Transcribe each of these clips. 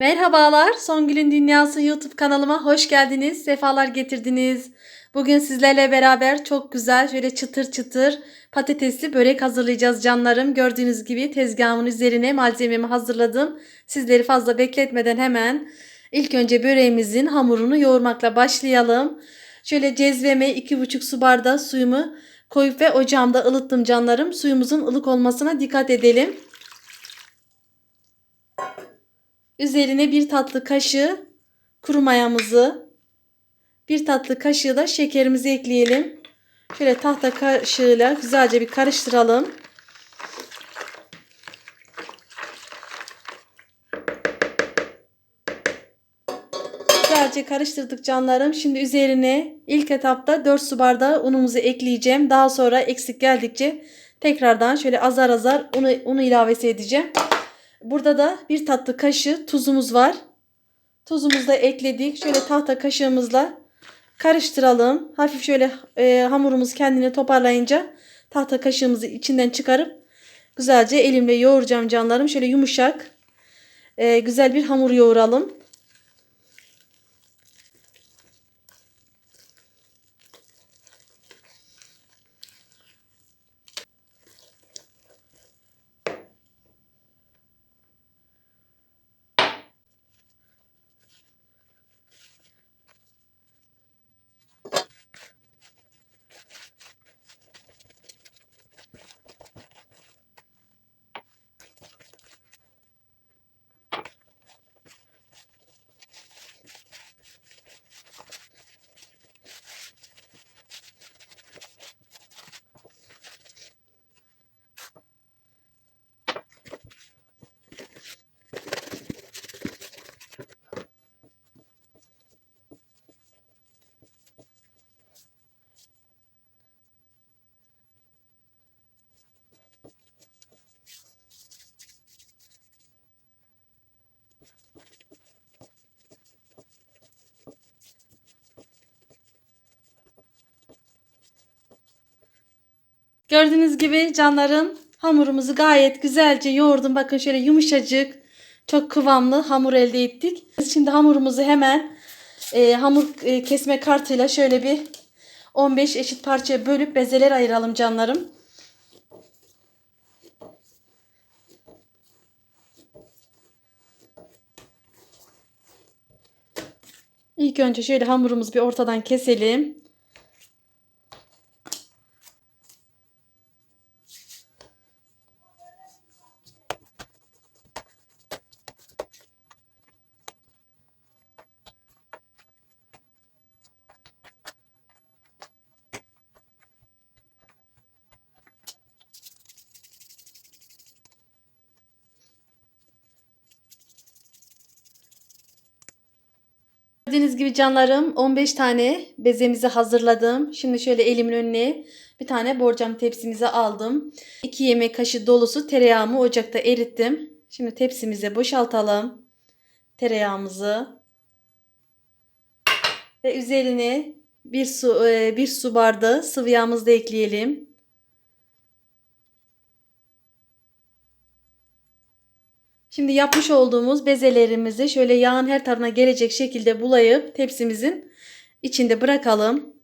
Merhabalar, Songül'ün Dünyası YouTube kanalıma hoş geldiniz, sefalar getirdiniz. Bugün sizlerle beraber çok güzel şöyle çıtır çıtır patatesli börek hazırlayacağız canlarım. Gördüğünüz gibi tezgahımın üzerine malzememi hazırladım. Sizleri fazla bekletmeden hemen ilk önce böreğimizin hamurunu yoğurmakla başlayalım. Şöyle cezveme 2,5 su bardağı suyumu koyup ve ocağımda ılıttım canlarım. Suyumuzun ılık olmasına dikkat edelim. Üzerine bir tatlı kaşığı kuru mayamızı, bir tatlı kaşığı da şekerimizi ekleyelim. Şöyle tahta kaşığıyla güzelce bir karıştıralım. Güzelce karıştırdık canlarım. Şimdi üzerine ilk etapta 4 su bardağı unumuzu ekleyeceğim. Daha sonra eksik geldikçe tekrardan şöyle azar azar unu, unu ilavesi edeceğim. Burada da bir tatlı kaşığı tuzumuz var. Tuzumuzu da ekledik. Şöyle tahta kaşığımızla karıştıralım. Hafif şöyle e, hamurumuz kendini toparlayınca tahta kaşığımızı içinden çıkarıp güzelce elimle yoğuracağım canlarım. Şöyle yumuşak e, güzel bir hamur yoğuralım. Gördüğünüz gibi canlarım hamurumuzu gayet güzelce yoğurdum. Bakın şöyle yumuşacık, çok kıvamlı hamur elde ettik. Şimdi hamurumuzu hemen e, hamur e, kesme kartıyla şöyle bir 15 eşit parçaya bölüp bezeler ayıralım canlarım. İlk önce şöyle hamurumuzu bir ortadan keselim. Gördüğünüz gibi canlarım 15 tane bezemizi hazırladım. Şimdi şöyle elimin önüne bir tane borcam tepsimizi aldım. 2 yemek kaşığı dolusu tereyağımı ocakta erittim. Şimdi tepsimize boşaltalım tereyağımızı. Ve üzerine bir su e, bir su bardağı sıvı yağımızı da ekleyelim. Şimdi yapmış olduğumuz bezelerimizi şöyle yağın her tarafına gelecek şekilde bulayıp tepsimizin içinde bırakalım.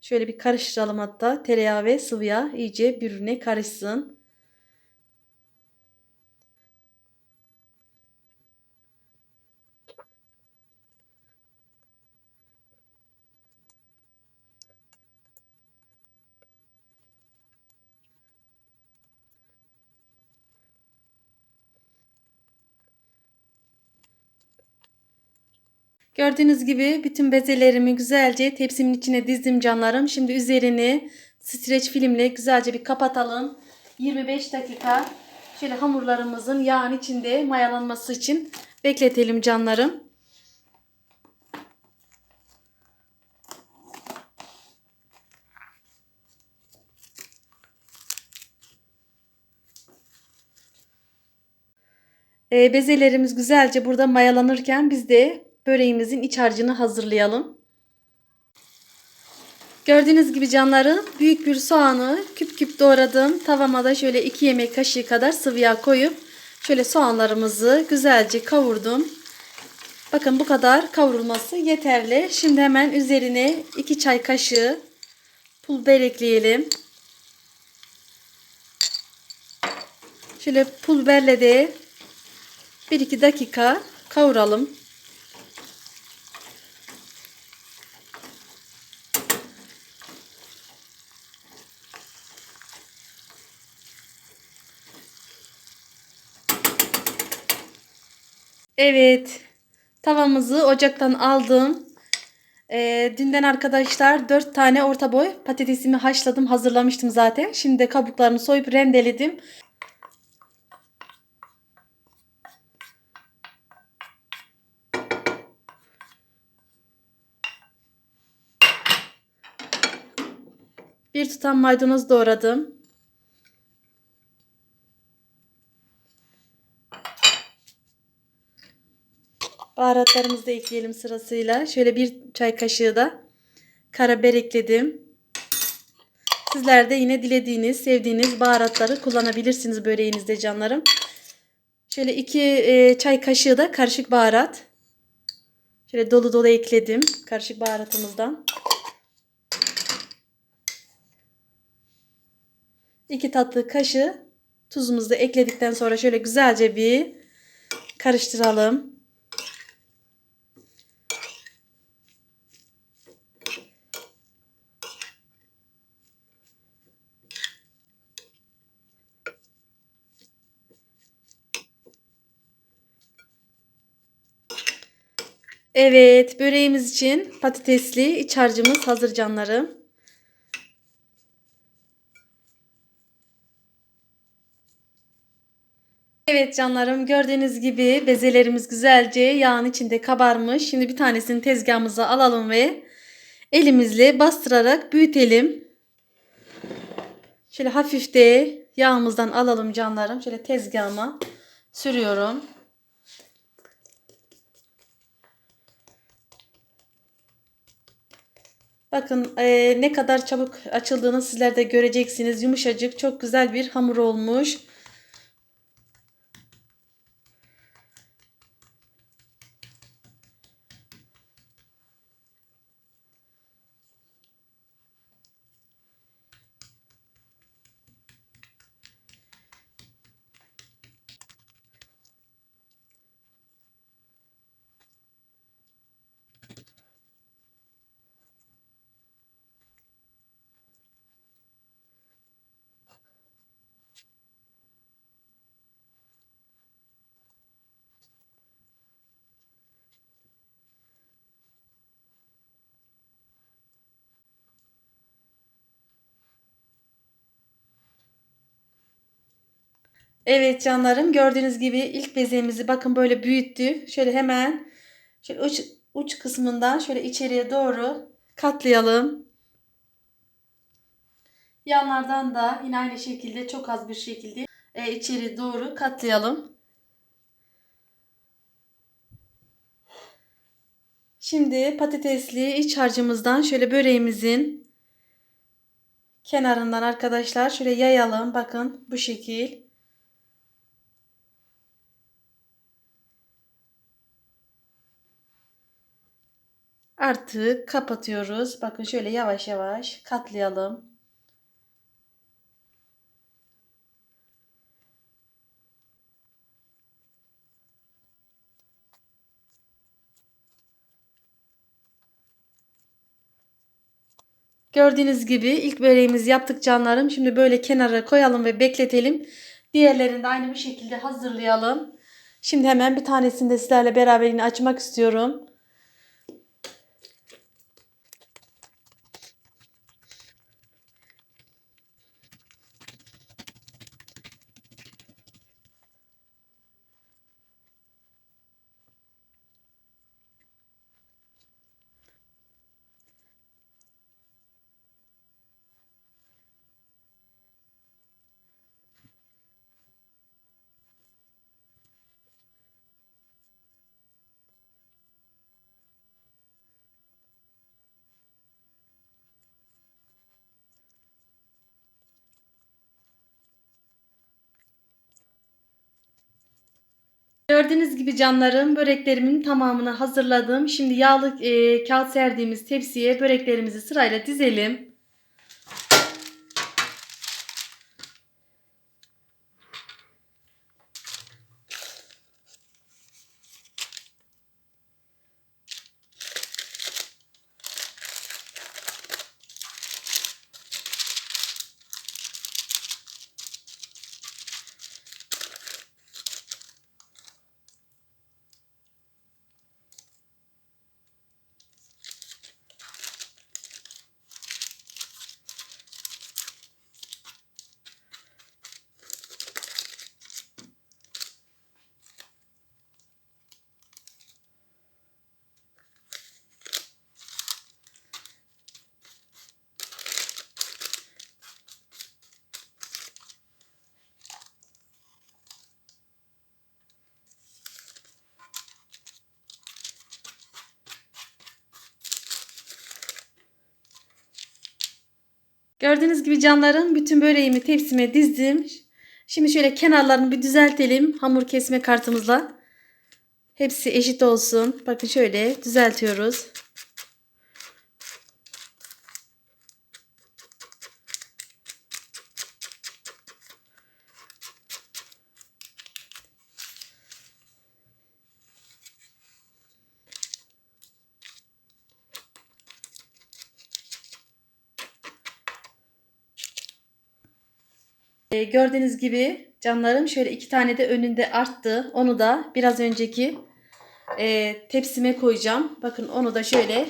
Şöyle bir karıştıralım hatta tereyağı ve sıvı yağ iyice birbirine karışsın. Gördüğünüz gibi bütün bezelerimi güzelce tepsimin içine dizdim canlarım. Şimdi üzerini streç filmle güzelce bir kapatalım. 25 dakika şöyle hamurlarımızın yağın içinde mayalanması için bekletelim canlarım. Ee, bezelerimiz güzelce burada mayalanırken biz de böreğimizin iç harcını hazırlayalım. Gördüğünüz gibi canlarım büyük bir soğanı küp küp doğradım. Tavama da şöyle 2 yemek kaşığı kadar sıvı yağ koyup Şöyle soğanlarımızı güzelce kavurdum. Bakın bu kadar kavrulması yeterli. Şimdi hemen üzerine 2 çay kaşığı pul biber ekleyelim. Şöyle pul biberle de 1-2 dakika kavuralım. Evet. Tavamızı ocaktan aldım. Ee, dünden arkadaşlar 4 tane orta boy patatesimi haşladım. Hazırlamıştım zaten. Şimdi de kabuklarını soyup rendeledim. Bir tutam maydanoz doğradım. Baharatlarımızı da ekleyelim sırasıyla. Şöyle bir çay kaşığı da karabiber ekledim. Sizler de yine dilediğiniz, sevdiğiniz baharatları kullanabilirsiniz böreğinizde canlarım. Şöyle iki e, çay kaşığı da karışık baharat. Şöyle dolu dolu ekledim karışık baharatımızdan. 2 tatlı kaşığı tuzumuzu da ekledikten sonra şöyle güzelce bir karıştıralım. Evet, böreğimiz için patatesli iç harcımız hazır canlarım. Evet canlarım gördüğünüz gibi bezelerimiz güzelce yağın içinde kabarmış. Şimdi bir tanesini tezgahımıza alalım ve elimizle bastırarak büyütelim. Şöyle hafif de yağımızdan alalım canlarım. Şöyle tezgahıma sürüyorum. Bakın e, ne kadar çabuk açıldığını sizler de göreceksiniz. Yumuşacık çok güzel bir hamur olmuş. Evet canlarım gördüğünüz gibi ilk bezemizi bakın böyle büyüttü. Şöyle hemen şöyle uç, uç kısmından şöyle içeriye doğru katlayalım. Yanlardan da yine aynı şekilde çok az bir şekilde e, içeri doğru katlayalım. Şimdi patatesli iç harcımızdan şöyle böreğimizin kenarından arkadaşlar şöyle yayalım. Bakın bu şekil. Artık kapatıyoruz. Bakın şöyle yavaş yavaş katlayalım. Gördüğünüz gibi ilk böreğimizi yaptık canlarım. Şimdi böyle kenara koyalım ve bekletelim. Diğerlerini de aynı bir şekilde hazırlayalım. Şimdi hemen bir tanesini de sizlerle beraber açmak istiyorum. Gördüğünüz gibi canlarım böreklerimin tamamını hazırladım. Şimdi yağlı e, kağıt serdiğimiz tepsiye böreklerimizi sırayla dizelim. Gördüğünüz gibi canlarım bütün böreğimi tepsime dizdim. Şimdi şöyle kenarlarını bir düzeltelim hamur kesme kartımızla. Hepsi eşit olsun. Bakın şöyle düzeltiyoruz. Ee, gördüğünüz gibi canlarım şöyle iki tane de önünde arttı. Onu da biraz önceki e, tepsime koyacağım. Bakın onu da şöyle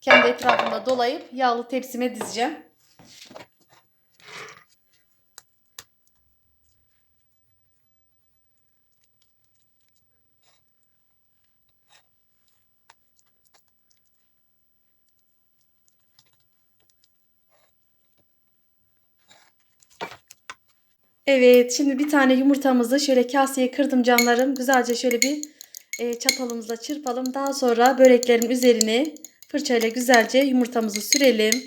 kendi etrafında dolayıp yağlı tepsime dizeceğim. Evet şimdi bir tane yumurtamızı şöyle kaseye kırdım canlarım. Güzelce şöyle bir e, çatalımızla çırpalım. Daha sonra böreklerin üzerine fırçayla güzelce yumurtamızı sürelim.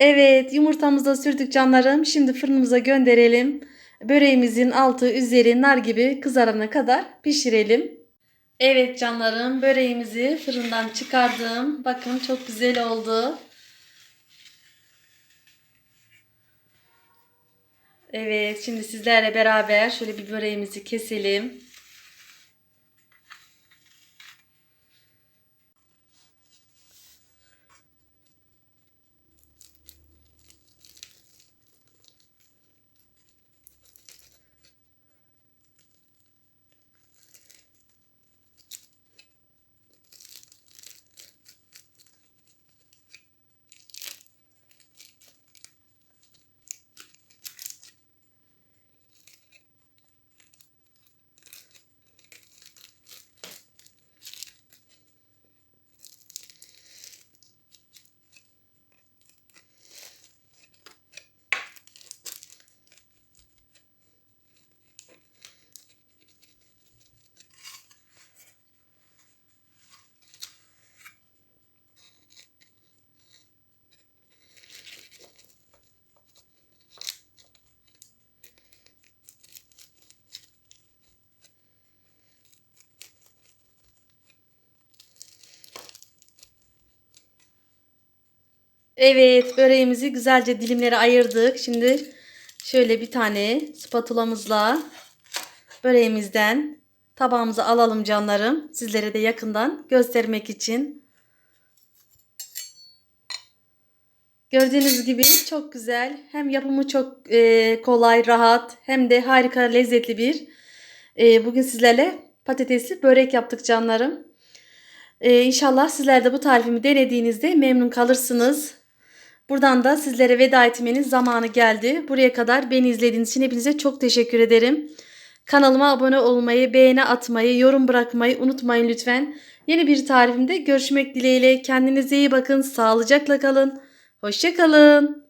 Evet yumurtamızı da sürdük canlarım. Şimdi fırınımıza gönderelim. Böreğimizin altı üzeri nar gibi kızarana kadar pişirelim. Evet canlarım böreğimizi fırından çıkardım. Bakın çok güzel oldu. Evet şimdi sizlerle beraber şöyle bir böreğimizi keselim. Evet böreğimizi güzelce dilimlere ayırdık. Şimdi şöyle bir tane spatulamızla böreğimizden tabağımıza alalım canlarım. Sizlere de yakından göstermek için. Gördüğünüz gibi çok güzel. Hem yapımı çok e, kolay, rahat hem de harika lezzetli bir. E, bugün sizlerle patatesli börek yaptık canlarım. E, inşallah sizler de bu tarifimi denediğinizde memnun kalırsınız. Buradan da sizlere veda etmenin zamanı geldi. Buraya kadar beni izlediğiniz için hepinize çok teşekkür ederim. Kanalıma abone olmayı, beğeni atmayı, yorum bırakmayı unutmayın lütfen. Yeni bir tarifimde görüşmek dileğiyle. Kendinize iyi bakın. Sağlıcakla kalın. Hoşçakalın.